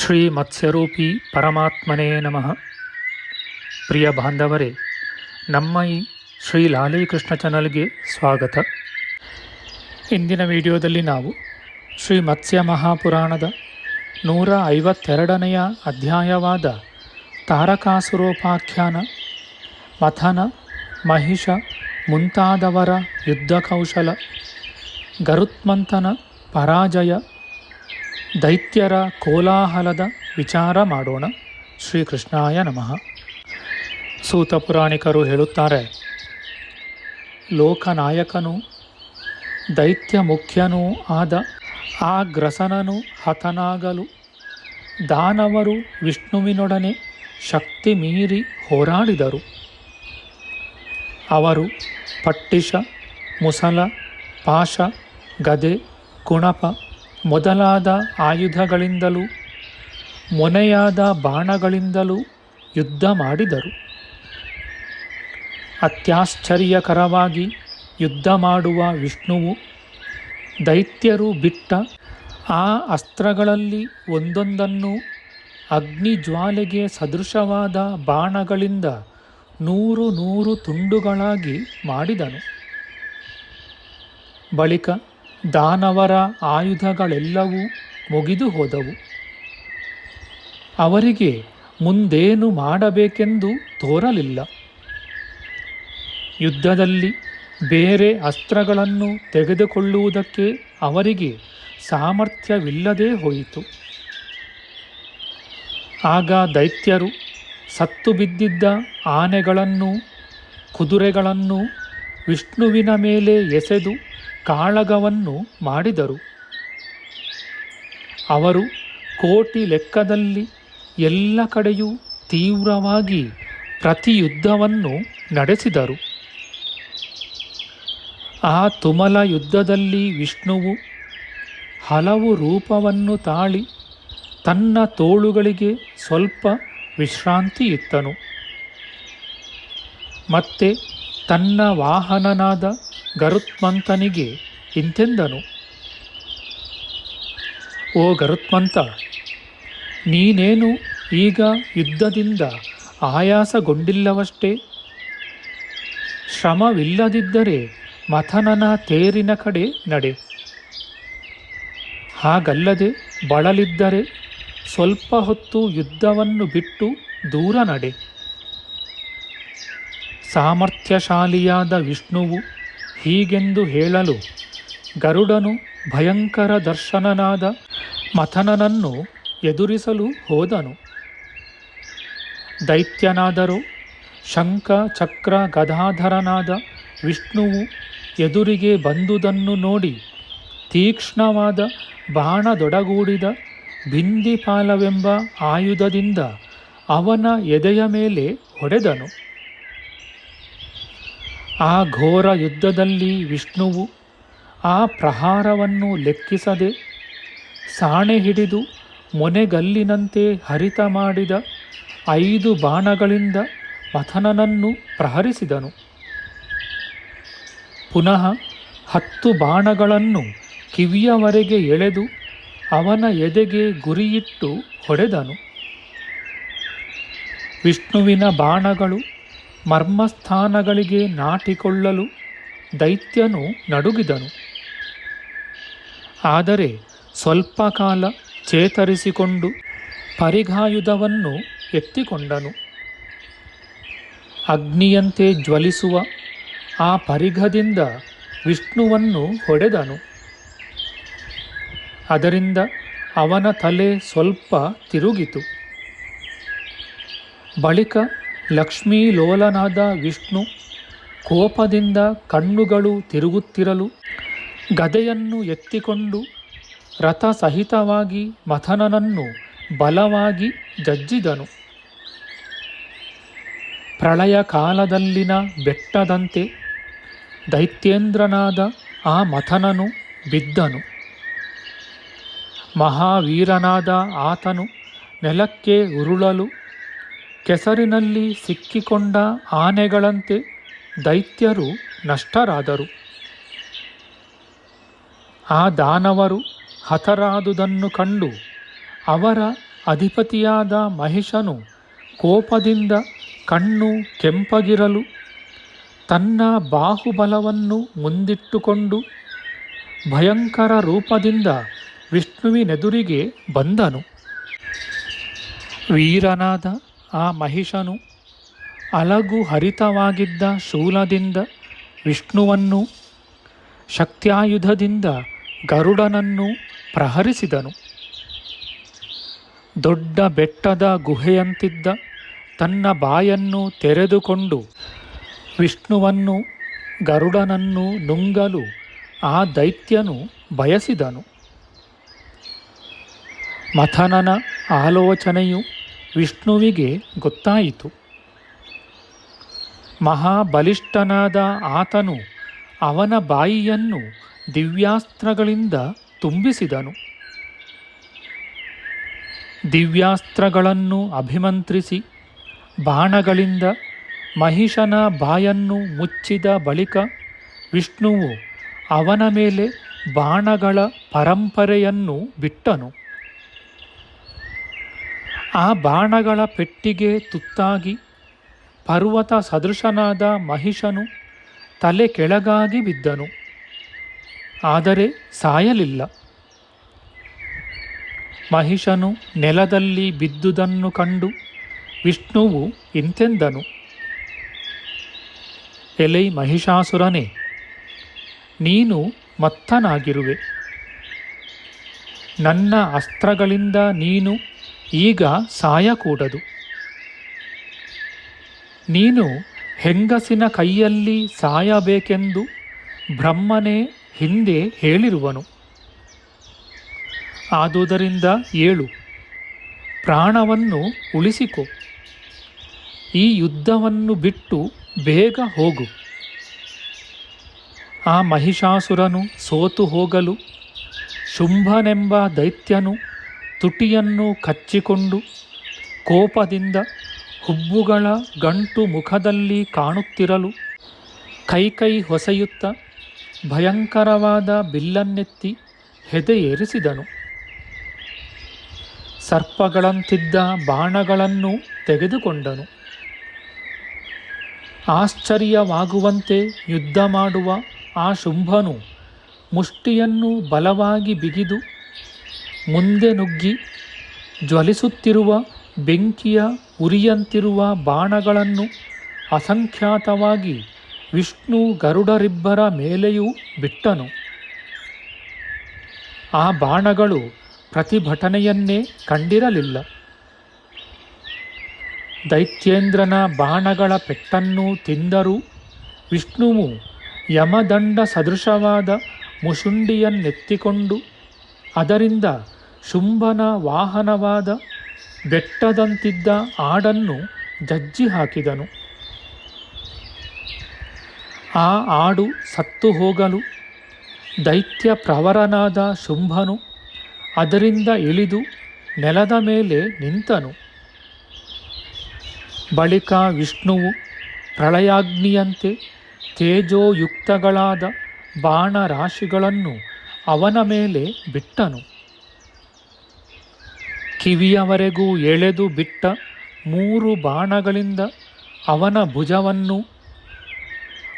ಶ್ರೀ ಮತ್ಸ್ಯರೂಪಿ ಪರಮಾತ್ಮನೇ ನಮಃ. ಪ್ರಿಯ ಬಾಂಧವರೇ, ನಮ್ಮ ಈ ಶ್ರೀ ಲಾಲೀಕೃಷ್ಣ ಚಾನಲ್ಗೆ ಸ್ವಾಗತ. ಇಂದಿನ ವಿಡಿಯೋದಲ್ಲಿ ನಾವು ಶ್ರೀ ಮತ್ಸ್ಯ ಮಹಾಪುರಾಣದ ನೂರ ಐವತ್ತೆರಡನೆಯ ಅಧ್ಯಾಯವಾದ ತಾರಕಾಸುರೋಪಾಖ್ಯಾನ, ಮಥನ, ಮಹಿಷ ಮುಂತಾದವರ ಯುದ್ಧ ಕೌಶಲ ಗರುತ್ಮಂತನ ಪರಾಜಯ ದೈತ್ಯರ ಕೋಲಾಹಲದ ವಿಚಾರ ಮಾಡೋಣ. ಶ್ರೀಕೃಷ್ಣಾಯ ನಮಃ. ಸೂತ ಪುರಾಣಿಕರು ಹೇಳುತ್ತಾರೆ, ಲೋಕನಾಯಕನು ದೈತ್ಯ ಮುಖ್ಯನೂ ಆದ ಆ ಗ್ರಸನನು ಹತನಾಗಲು ದಾನವರು ವಿಷ್ಣುವಿನೊಡನೆ ಶಕ್ತಿ ಮೀರಿ ಹೋರಾಡಿದರು. ಅವರು ಪಟ್ಟಿಷ, ಮುಸಲ ಪಾಶ ಗದೆ, ಕುಣಪ ಮೊದಲಾದ ಆಯುಧಗಳಿಂದಲೂ, ಮೊನೆಯಾದ ಬಾಣಗಳಿಂದಲೂ ಯುದ್ಧ ಮಾಡಿದರು. ಅತ್ಯಾಶ್ಚರ್ಯಕರವಾಗಿ ಯುದ್ಧ ಮಾಡುವ ವಿಷ್ಣುವು ದೈತ್ಯರು ಬಿಟ್ಟ ಆ ಅಸ್ತ್ರಗಳಲ್ಲಿ ಒಂದೊಂದನ್ನು ಅಗ್ನಿಜ್ವಾಲೆಗೆ ಸದೃಶವಾದ ಬಾಣಗಳಿಂದ ನೂರು ನೂರು ತುಂಡುಗಳಾಗಿ ಮಾಡಿದನು. ಬಳಿಕ ದಾನವರ ಆಯುಧಗಳೆಲ್ಲವೂ ಮುಗಿದು ಹೋದವು. ಅವರಿಗೆ ಮುಂದೇನು ಮಾಡಬೇಕೆಂದು ತೋರಲಿಲ್ಲ. ಯುದ್ಧದಲ್ಲಿ ಬೇರೆ ಅಸ್ತ್ರಗಳನ್ನು ತೆಗೆದುಕೊಳ್ಳುವುದಕ್ಕೆ ಅವರಿಗೆ ಸಾಮರ್ಥ್ಯವಿಲ್ಲದೇ ಹೋಯಿತು. ಆಗ ದೈತ್ಯರು ಸತ್ತು ಬಿದ್ದಿದ್ದ ಆನೆಗಳನ್ನು, ಕುದುರೆಗಳನ್ನು ವಿಷ್ಣುವಿನ ಮೇಲೆ ಎಸೆದು ಕಾಳಗವನ್ನು ಮಾಡಿದರು. ಅವರು ಕೋಟಿ ಲೆಕ್ಕದಲ್ಲಿ ಎಲ್ಲ ಕಡೆಯೂ ತೀವ್ರವಾಗಿ ಪ್ರತಿಯುದ್ಧವನ್ನು ನಡೆಸಿದರು. ಆ ತುಮಲ ಯುದ್ಧದಲ್ಲಿ ವಿಷ್ಣುವು ಹಲವು ರೂಪವನ್ನು ತಾಳಿ ತನ್ನ ತೋಳುಗಳಿಗೆ ಸ್ವಲ್ಪ ವಿಶ್ರಾಂತಿ ಇತ್ತನು. ಮತ್ತೆ ತನ್ನ ವಾಹನನಾದ ಗರುತ್ಮಂತನಿಗೆ ಇಂತೆಂದನು. ಓ ಗರುತ್ಮಂತ, ನೀನೇನು ಈಗ ಯುದ್ಧದಿಂದ ಆಯಾಸಗೊಂಡಿಲ್ಲವಷ್ಟೇ? ಶ್ರಮವಿಲ್ಲದಿದ್ದರೆ ಮಥನನ ತೇರಿನ ಕಡೆ ನಡೆ. ಹಾಗಲ್ಲದೆ ಬಳಲಿದ್ದರೆ ಸ್ವಲ್ಪ ಹೊತ್ತು ಯುದ್ಧವನ್ನು ಬಿಟ್ಟು ದೂರ ನಡೆ. ಸಾಮರ್ಥ್ಯಶಾಲಿಯಾದ ವಿಷ್ಣುವು ಹೀಗೆಂದು ಹೇಳಲು ಗರುಡನು ಭಯಂಕರ ದರ್ಶನನಾದ ಮಥನನನ್ನು ಎದುರಿಸಲು ಹೋದನು. ದೈತ್ಯನಾದರೂ ಶಂಖ, ಚಕ್ರ, ಗದಾಧರನಾದ ವಿಷ್ಣುವು ಎದುರಿಗೆ ಬಂದುದನ್ನು ನೋಡಿ ತೀಕ್ಷ್ಣವಾದ ಬಾಣದೊಡಗೂಡಿದ ಬಿಂದಿಪಾಲವೆಂಬ ಆಯುಧದಿಂದ ಅವನ ಎದೆಯ ಮೇಲೆ ಹೊಡೆದನು. ಆ ಘೋರ ಯುದ್ಧದಲ್ಲಿ ವಿಷ್ಣುವು ಆ ಪ್ರಹಾರವನ್ನು ಲೆಕ್ಕಿಸದೆ ಸಾಣೆ ಹಿಡಿದು ಮೊನೆಗಲ್ಲಿನಂತೆ ಹರಿತ ಮಾಡಿದ ಐದು ಬಾಣಗಳಿಂದ ಮಥನನನ್ನು ಪ್ರಹರಿಸಿದನು. ಪುನಃ ಹತ್ತು ಬಾಣಗಳನ್ನು ಕಿವಿಯವರೆಗೆ ಎಳೆದು ಅವನ ಎದೆಗೆ ಗುರಿಯಿಟ್ಟು ಹೊಡೆದನು. ವಿಷ್ಣುವಿನ ಬಾಣಗಳು ಮರ್ಮಸ್ಥಾನಗಳಿಗೆ ನಾಟಿಕೊಳ್ಳಲು ದೈತ್ಯನು ನಡುಗಿದನು. ಆದರೆ ಸ್ವಲ್ಪ ಕಾಲ ಚೇತರಿಸಿಕೊಂಡು ಪರಿಘಾಯುಧವನ್ನು ಎತ್ತಿಕೊಂಡನು. ಅಗ್ನಿಯಂತೆ ಜ್ವಲಿಸುವ ಆ ಪರಿಘದಿಂದ ವಿಷ್ಣುವನ್ನು ಹೊಡೆದನು. ಅದರಿಂದ ಅವನ ತಲೆ ಸ್ವಲ್ಪ ತಿರುಗಿತು. ಬಳಿಕ ಲಕ್ಷ್ಮೀಲೋಲನಾದ ವಿಷ್ಣು ಕೋಪದಿಂದ ಕಣ್ಣುಗಳು ತಿರುಗುತ್ತಿರಲು ಗದೆಯನ್ನು ಎತ್ತಿಕೊಂಡು ರಥಸಹಿತವಾಗಿ ಮಥನನನ್ನು ಬಲವಾಗಿ ಜಜ್ಜಿದನು. ಪ್ರಳಯ ಕಾಲದಲ್ಲಿನ ಬೆಟ್ಟದಂತೆ ದೈತ್ಯೇಂದ್ರನಾದ ಆ ಮಥನನು ಬಿದ್ದನು. ಮಹಾವೀರನಾದ ಆತನು ನೆಲಕ್ಕೆ ಉರುಳಲು ಕೆಸರಿನಲ್ಲಿ ಸಿಕ್ಕಿಕೊಂಡ ಆನೆಗಳಂತೆ ದೈತ್ಯರು ನಷ್ಟರಾದರು. ಆ ದಾನವರು ಹತರಾದುದನ್ನು ಕಂಡು ಅವರ ಅಧಿಪತಿಯಾದ ಮಹಿಷನು ಕೋಪದಿಂದ ಕಣ್ಣು ಕೆಂಪಗಿರಲು ತನ್ನ ಬಾಹುಬಲವನ್ನು ಮುಂದಿಟ್ಟುಕೊಂಡು ಭಯಂಕರ ರೂಪದಿಂದ ವಿಷ್ಣುವಿನೆದುರಿಗೆ ಬಂದನು. ವೀರನಾದ ಆ ಮಹಿಷನು ಅಲಗು ಹರಿತವಾಗಿದ್ದ ಶೂಲದಿಂದ ವಿಷ್ಣುವನ್ನು ಶಕ್ತ್ಯಾಯುಧದಿಂದ ಗರುಡನನ್ನು ಪ್ರಹರಿಸಿದನು. ದೊಡ್ಡ ಬೆಟ್ಟದ ಗುಹೆಯಂತಿದ್ದ ತನ್ನ ಬಾಯನ್ನು ತೆರೆದುಕೊಂಡು ವಿಷ್ಣುವನ್ನು ಗರುಡನನ್ನು ನುಂಗಲು ಆ ದೈತ್ಯನು ಬಯಸಿದನು. ಮಥನನ ಆಲೋಚನೆಯು ವಿಷ್ಣುವಿಗೆ ಗೊತ್ತಾಯಿತು. ಮಹಾಬಲಿಷ್ಠನಾದ ಆತನು ಅವನ ಬಾಯಿಯನ್ನು ದಿವ್ಯಾಸ್ತ್ರಗಳಿಂದ ತುಂಬಿಸಿದನು. ದಿವ್ಯಾಸ್ತ್ರಗಳನ್ನು ಅಭಿಮಂತ್ರಿಸಿ ಬಾಣಗಳಿಂದ ಮಹಿಷನ ಬಾಯನ್ನು ಮುಚ್ಚಿದ ಬಳಿಕ ವಿಷ್ಣುವು ಅವನ ಮೇಲೆ ಬಾಣಗಳ ಪರಂಪರೆಯನ್ನು ಬಿಟ್ಟನು. ಆ ಬಾಣಗಳ ಪೆಟ್ಟಿಗೆ ತುತ್ತಾಗಿ ಪರ್ವತ ಸದೃಶನಾದ ಮಹಿಷನು ತಲೆ ಕೆಳಗಾಗಿ ಬಿದ್ದನು. ಆದರೆ ಸಾಯಲಿಲ್ಲ. ಮಹಿಷನು ನೆಲದಲ್ಲಿ ಬಿದ್ದುದನ್ನು ಕಂಡು ವಿಷ್ಣುವು ಇಂತೆಂದನು. ಎಲೈ ಮಹಿಷಾಸುರನೇ, ನೀನು ಮತ್ತನಾಗಿರುವೆ. ನನ್ನ ಅಸ್ತ್ರಗಳಿಂದ ನೀನು ಈಗ ಸಾಯಕೂಡದು. ನೀನು ಹೆಂಗಸಿನ ಕೈಯಲ್ಲಿ ಸಾಯಬೇಕೆಂದು ಬ್ರಹ್ಮನೇ ಹಿಂದೆ ಹೇಳಿರುವನು. ಆದುದರಿಂದ ಏಳು, ಪ್ರಾಣವನ್ನು ಉಳಿಸಿಕೊ. ಈ ಯುದ್ಧವನ್ನು ಬಿಟ್ಟು ಬೇಗ ಹೋಗು. ಆ ಮಹಿಷಾಸುರನು ಸೋತು ಹೋಗಲು ಶುಂಭನೆಂಬ ದೈತ್ಯನು ತುಟಿಯನ್ನು ಕಚ್ಚಿಕೊಂಡು ಕೋಪದಿಂದ ಹುಬ್ಬುಗಳ ಗಂಟು ಮುಖದಲ್ಲಿ ಕಾಣುತ್ತಿರಲು ಕೈಕೈ ಹೊಸೆಯುತ್ತ ಭಯಂಕರವಾದ ಬಿಲ್ಲನ್ನೆತ್ತಿ ಹೆದೆಯೇರಿಸಿದನು. ಸರ್ಪಗಳಂತಿದ್ದ ಬಾಣಗಳನ್ನು ತೆಗೆದುಕೊಂಡನು. ಆಶ್ಚರ್ಯವಾಗುವಂತೆ ಯುದ್ಧ ಮಾಡುವ ಆ ಶುಂಭನು ಮುಷ್ಟಿಯನ್ನು ಬಲವಾಗಿ ಬಿಗಿದು ಮುಂದೆ ನುಗ್ಗಿ ಜ್ವಲಿಸುತ್ತಿರುವ ಬೆಂಕಿಯ ಉರಿಯಂತಿರುವ ಬಾಣಗಳನ್ನು ಅಸಂಖ್ಯಾತವಾಗಿ ವಿಷ್ಣು ಗರುಡರಿಬ್ಬರ ಮೇಲೆಯೂ ಬಿಟ್ಟನು. ಆ ಬಾಣಗಳು ಪ್ರತಿಭಟನೆಯನ್ನೇ ಕಂಡಿರಲಿಲ್ಲ. ದೈತ್ಯೇಂದ್ರನ ಬಾಣಗಳ ಪೆಟ್ಟನ್ನು ತಿಂದರೂ ವಿಷ್ಣುವು ಯಮದಂಡ ಸದೃಶವಾದ ಮುಸುಂಡಿಯನ್ನೆತ್ತಿಕೊಂಡು ಅದರಿಂದ ಶುಂಭನ ವಾಹನವಾದ ಬೆಟ್ಟದಂತಿದ್ದ ಆಡನ್ನು ಜಜ್ಜಿ ಹಾಕಿದನು. ಆ ಆಡು ಸತ್ತು ಹೋಗಲು ದೈತ್ಯ ಪ್ರವರನಾದ ಶುಂಭನು ಅದರಿಂದ ಇಳಿದು ನೆಲದ ಮೇಲೆ ನಿಂತನು. ಬಳಿಕ ವಿಷ್ಣುವು ಪ್ರಳಯಾಗ್ನಿಯಂತೆ ತೇಜೋಯುಕ್ತಗಳಾದ ಬಾಣರಾಶಿಗಳನ್ನು ಅವನ ಮೇಲೆ ಬಿಟ್ಟನು. ಕಿವಿಯವರೆಗೂ ಎಳೆದು ಬಿಟ್ಟ ಮೂರು ಬಾಣಗಳಿಂದ ಅವನ ಭುಜವನ್ನು,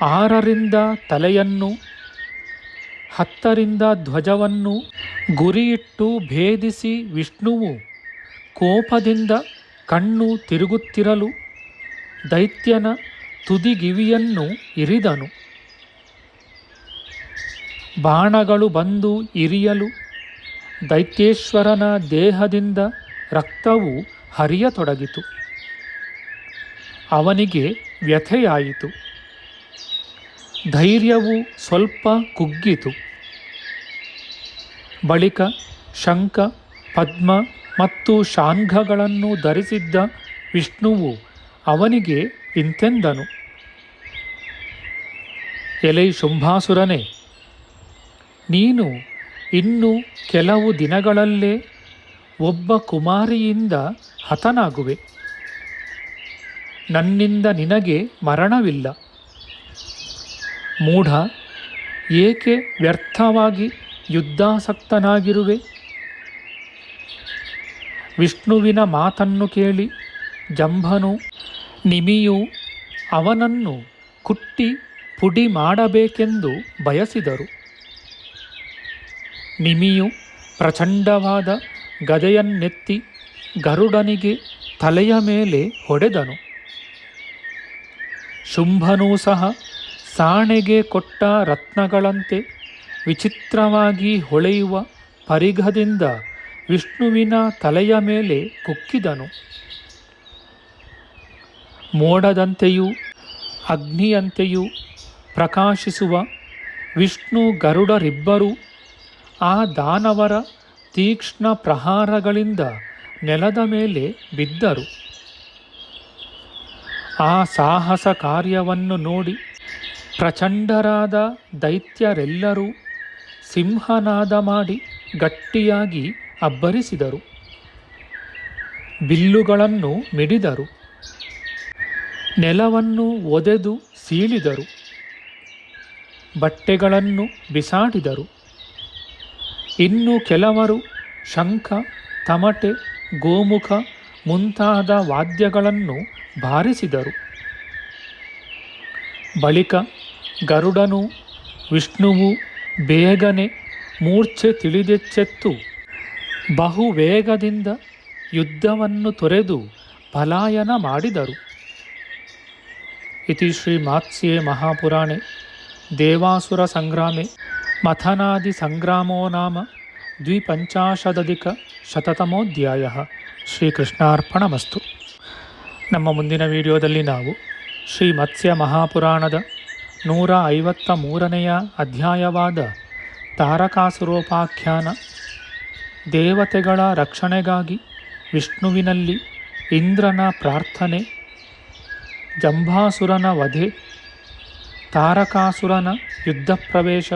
ಆರರಿಂದ ತಲೆಯನ್ನು, ಹತ್ತರಿಂದ ಧ್ವಜವನ್ನು ಗುರಿಯಿಟ್ಟು ಭೇದಿಸಿ ವಿಷ್ಣುವು ಕೋಪದಿಂದ ಕಣ್ಣು ತಿರುಗುತ್ತಿರಲು ದೈತ್ಯನ ತುದಿಗಿವಿಯನ್ನು ಇರಿದನು. ಬಾಣಗಳು ಬಂದು ಇರಿಯಲು ದೈತ್ಯೇಶ್ವರನ ದೇಹದಿಂದ ರಕ್ತವು ಹರಿಯತೊಡಗಿತು. ಅವನಿಗೆ ವ್ಯಥೆಯಾಯಿತು. ಧೈರ್ಯವು ಸ್ವಲ್ಪ ಕುಗ್ಗಿತು. ಬಳಿಕ ಶಂಖ, ಪದ್ಮ ಮತ್ತು ಶಾಂಘಗಳನ್ನು ಧರಿಸಿದ್ದ ವಿಷ್ಣುವು ಅವನಿಗೆ ಇಂತೆಂದನು. ಎಲೈ ಶುಂಭಾಸುರನೇ, ನೀನು ಇನ್ನು ಕೆಲವು ದಿನಗಳಲ್ಲೇ ಒಬ್ಬ ಕುಮಾರಿಯಿಂದ ಹತನಾಗುವೆ. ನನ್ನಿಂದ ನಿನಗೆ ಮರಣವಿಲ್ಲ. ಮೂಢ, ಏಕೆ ವ್ಯರ್ಥವಾಗಿ ಯುದ್ಧಾಸಕ್ತನಾಗಿರುವೆ? ವಿಷ್ಣುವಿನ ಮಾತನ್ನು ಕೇಳಿ ಜಂಭನು, ನಿಮಿಯು ಅವನನ್ನು ಕುಟ್ಟಿ ಪುಡಿ ಮಾಡಬೇಕೆಂದು ಬಯಸಿದರು. ನಿಮಿಯು ಪ್ರಚಂಡವಾದ ಗದೆಯನ್ನೆತ್ತಿ ಗರುಡನಿಗೆ ತಲೆಯ ಮೇಲೆ ಹೊಡೆದನು. ಶುಂಭನೂ ಸಹ ಸಾಣೆಗೆ ಕೊಟ್ಟ ರತ್ನಗಳಂತೆ ವಿಚಿತ್ರವಾಗಿ ಹೊಳೆಯುವ ಪರಿಘದಿಂದ ವಿಷ್ಣುವಿನ ತಲೆಯ ಮೇಲೆ ಕುಕ್ಕಿದನು. ಮೋಡದಂತೆಯೂ ಅಗ್ನಿಯಂತೆಯೂ ಪ್ರಕಾಶಿಸುವ ವಿಷ್ಣು ಗರುಡರಿಬ್ಬರೂ ಆ ದಾನವರ ತೀಕ್ಷ್ಣ ಪ್ರಹಾರಗಳಿಂದ ನೆಲದ ಮೇಲೆ ಬಿದ್ದರು. ಆ ಸಾಹಸ ಕಾರ್ಯವನ್ನು ನೋಡಿ ಪ್ರಚಂಡರಾದ ದೈತ್ಯರೆಲ್ಲರೂ ಸಿಂಹನಾದ ಮಾಡಿ ಗಟ್ಟಿಯಾಗಿ ಅಬ್ಬರಿಸಿದರು. ಬಿಲ್ಲುಗಳನ್ನು ಮಿಡಿದರು. ನೆಲವನ್ನು ಒದೆದು ಸೀಳಿದರು. ಬಟ್ಟೆಗಳನ್ನು ಬಿಸಾಡಿದರು. ಇನ್ನು ಕೆಲವರು ಶಂಖ, ತಮಟೆ, ಗೋಮುಖ ಮುಂತಾದ ವಾದ್ಯಗಳನ್ನು ಬಾರಿಸಿದರು. ಬಳಿಕ ಗರುಡನು, ವಿಷ್ಣುವು ಬೇಗನೆ ಮೂರ್ಛೆ ತಿಳಿದೆಚ್ಚೆತ್ತು. ಬಹು ವೇಗದಿಂದ ಯುದ್ಧವನ್ನು ತೊರೆದು ಪಲಾಯನ ಮಾಡಿದರು. ಇತಿ ಶ್ರೀ ಮಾತ್ಸ್ಯೆ ಮಹಾಪುರಾಣೆ, ದೇವಾಸುರ ಸಂಗ್ರಾಮೆ. मथनादिसङ्ग्रामो नाम ದ್ವಿಪಂಚಾಶದಧಿಕ ಶ್ರೀಕೃಷ್ಣಾರ್ಪಣಮಸ್ತು ನಮ್ಮ ಮುಂದಿನ ವಿಡಿಯೋದಲ್ಲಿ ನಾವು ಶ್ರೀ ಮತ್ಸ್ಯ ಮಹಾಪುರಾಣದ ನೂರ ಐವತ್ತ ಮೂರನೆಯ ಅಧ್ಯಾಯವಾದ ತಾರಕಾಸುರೋಪಾಖ್ಯಾನ ದೇವತೆಗಳ ರಕ್ಷಣೆಗಾಗಿ ವಿಷ್ಣುವಿನಲ್ಲಿ ಇಂದ್ರನ ಪ್ರಾರ್ಥನೆ ಜಂಭಾಸುರನ ವಧೆ ತಾರಕಾಸುರನ ಯುದ್ಧ ಪ್ರವೇಶ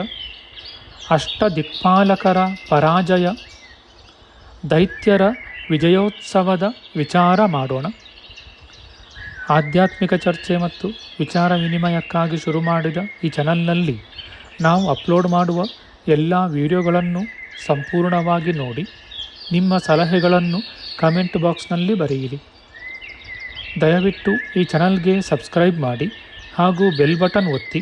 ಅಷ್ಟದಿಕ್ಪಾಲಕರ ಪರಾಜಯ. ದೈತ್ಯರ ವಿಜಯೋತ್ಸವದ ವಿಚಾರ ಮಾಡೋಣ. ಆಧ್ಯಾತ್ಮಿಕ ಚರ್ಚೆ ಮತ್ತು ವಿಚಾರ ವಿನಿಮಯಕ್ಕಾಗಿ ಶುರು ಮಾಡಿದ ಈ ಚಾನಲ್ನಲ್ಲಿ ನಾವು ಅಪ್ಲೋಡ್ ಮಾಡುವ ಎಲ್ಲ ವಿಡಿಯೋಗಳನ್ನು ಸಂಪೂರ್ಣವಾಗಿ ನೋಡಿ. ನಿಮ್ಮ ಸಲಹೆಗಳನ್ನು ಕಮೆಂಟ್ ಬಾಕ್ಸ್ನಲ್ಲಿ ಬರೆಯಿರಿ. ದಯವಿಟ್ಟು ಈ ಚಾನಲ್ಗೆ ಸಬ್ಸ್ಕ್ರೈಬ್ ಮಾಡಿ ಹಾಗೂ ಬೆಲ್ ಬಟನ್ ಒತ್ತಿ.